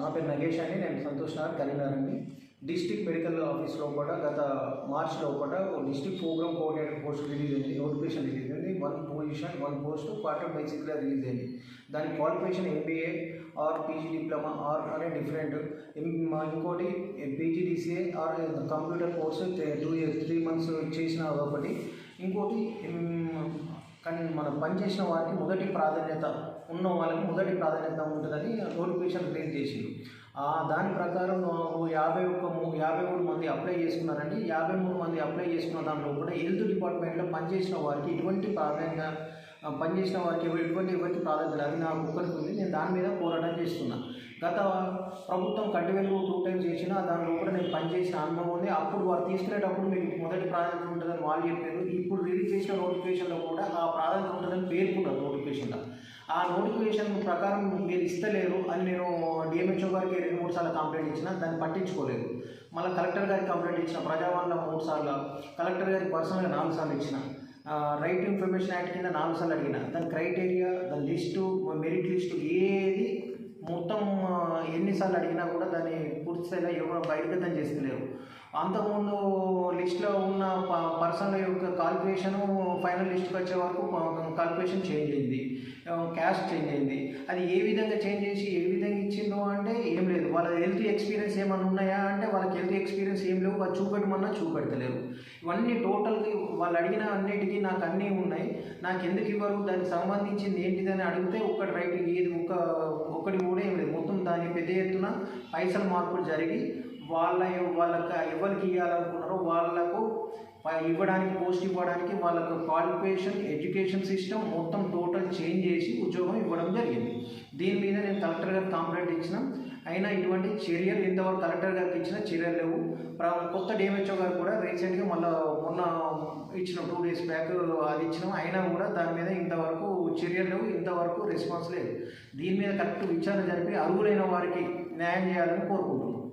నా పేరు నగేష్ అండి నేను సంతోష్ నగర్ కరీంనగర్ అండి. డిస్ట్రిక్ట్ మెడికల్ ఆఫీస్లో కూడా గత మార్చ్లో కూడా district programme coordinator post release అయింది నోటిఫికేషన్ రిలీజ్ అయింది. One position one post quarter బేసిక్గా రిలీజ్ అయింది. దాని qualification MBA or PG diploma or అనే డిఫరెంట్ ఇంకోటి PGDCA or computer course two years three months చేసిన ఒకటి ఇంకోటి కానీ మనం పనిచేసిన వారికి మొదటి ప్రాధాన్యత ఉన్న వాళ్ళకి మొదటి ప్రాధాన్యత ఉంటుందని నోటిఫికేషన్ రిలీజ్ చేసిండు. ఆ దాని ప్రకారం యాభై ఒక్క యాభై మూడు మంది అప్లై చేసుకున్నారండి. యాభై మూడు మంది అప్లై చేసుకున్న దాంట్లో కూడా హెల్త్ డిపార్ట్మెంట్లో పనిచేసిన వారికి ఎటువంటి ప్రాధాన్యత పనిచేసిన వారికి ఎవ- ఎటువంటి ఎవరికి ప్రాధాన్యత లేదు. అది నాకు ఒక్కరికి ఉంది. నేను దాని మీద పోరాటం చేస్తున్నా. గత ప్రభుత్వం కంటిన్యూ టూ టైమ్స్ చేసిన దానిలో కూడా నేను పనిచేసిన అనుభవం ఉంది అప్పుడు వారు తీసుకునేటప్పుడు మీకు మొదటి ప్రాధాన్యత ఉంటుందని వాళ్ళు చెప్పారు. ఇప్పుడు రిలీజ్ చేసిన నోటిఫికేషన్లో కూడా ఆ ప్రాధాన్యత ఉంటుందని పేర్కొన్నారు నోటిఫికేషన్లో ఆ నోటిఫికేషన్ ప్రకారం మీరు ఇస్తలేరు అని నేను డిఎంహెచ్ఓ గారికి రెండు మూడు సార్లు కంప్లైంట్ ఇచ్చిన దాన్ని పట్టించుకోలేదు. మళ్ళీ కలెక్టర్ గారికి కంప్లైంట్ ఇచ్చిన ప్రజావాణిలో మూడు సార్లు కలెక్టర్ గారికి పర్సనల్గా నాలుగు సార్లు ఇచ్చిన. రైట్ ఇన్ఫర్మేషన్ యాక్ట్ కింద నాలుగు సార్లు అడిగిన. దాని క్రైటీరియా దాని లిస్టు మెరిట్ లిస్టు ఏది మొత్తం ఎన్నిసార్లు అడిగినా కూడా దాన్ని పూర్తి స్థాయిలో ఎవరు బహిర్గతం చేస్తలేరు. అంతకుముందు లిస్ట్లో ఉన్న ప- పర్సన్ యొక్క కాలిక్యులేషన్ ఫైనల్ లిస్ట్కి వచ్చే వరకు కాలిక్యులేషన్ చేంజ్ అయింది. క్యాష్ చేంజ్ అయింది. అది ఏ విధంగా చేంజ్ చేసి ఏ విధంగా ఇచ్చిందో వాళ్ళ హెల్త్ ఎక్స్పీరియన్స్ ఏమైనా ఉన్నాయా అంటే వాళ్ళకి హెల్త్ ఎక్స్పీరియన్స్ ఏం లేవు వాళ్ళు చూపెట్టమన్నా చూపెడతలేరు. ఇవన్నీ టోటల్గా వాళ్ళు అడిగిన అన్నిటికీ నాకు అన్నీ ఉన్నాయి. నాకు ఎందుకు ఇవ్వరు? దానికి సంబంధించింది ఏంటిదని అడిగితే ఒక్కటి రైట్ ఏది ఒక ఒకటి కూడా ఏం లేదు. మొత్తం దాని పెద్ద ఎత్తున పైసలు మార్పులు జరిగి వాళ్ళ వాళ్ళకి ఎవరికి ఇవ్వాలనుకున్నారో వాళ్ళకు ఇవ్వడానికి పోస్ట్ ఇవ్వడానికి వాళ్ళకు క్వాలిఫికేషన్ ఎడ్యుకేషన్ సిస్టమ్ మొత్తం టోటల్ చేంజ్ చేసి ఉద్యోగం ఇవ్వడం జరిగింది. దీని మీద నేను కలెక్టర్ గారు కంప్లైంట్ ఇచ్చిన. అయినా ఇటువంటి చర్యలు ఇంతవరకు కలెక్టర్ గారికి ఇచ్చిన చర్యలు లేవు. కొత్త డిఎంహెచ్ఓ గారు కూడా రీసెంట్గా మళ్ళీ మొన్న ఇచ్చిన టూ డేస్ బ్యాక్ అది ఇచ్చినాం. అయినా కూడా దాని మీద ఇంతవరకు చర్యలు లేవు ఇంతవరకు రెస్పాన్స్ లేదు. దీని మీద కరెక్ట్ విచారణ జరిపి అర్హులైన వారికి న్యాయం చేయాలని కోరుకుంటున్నాం.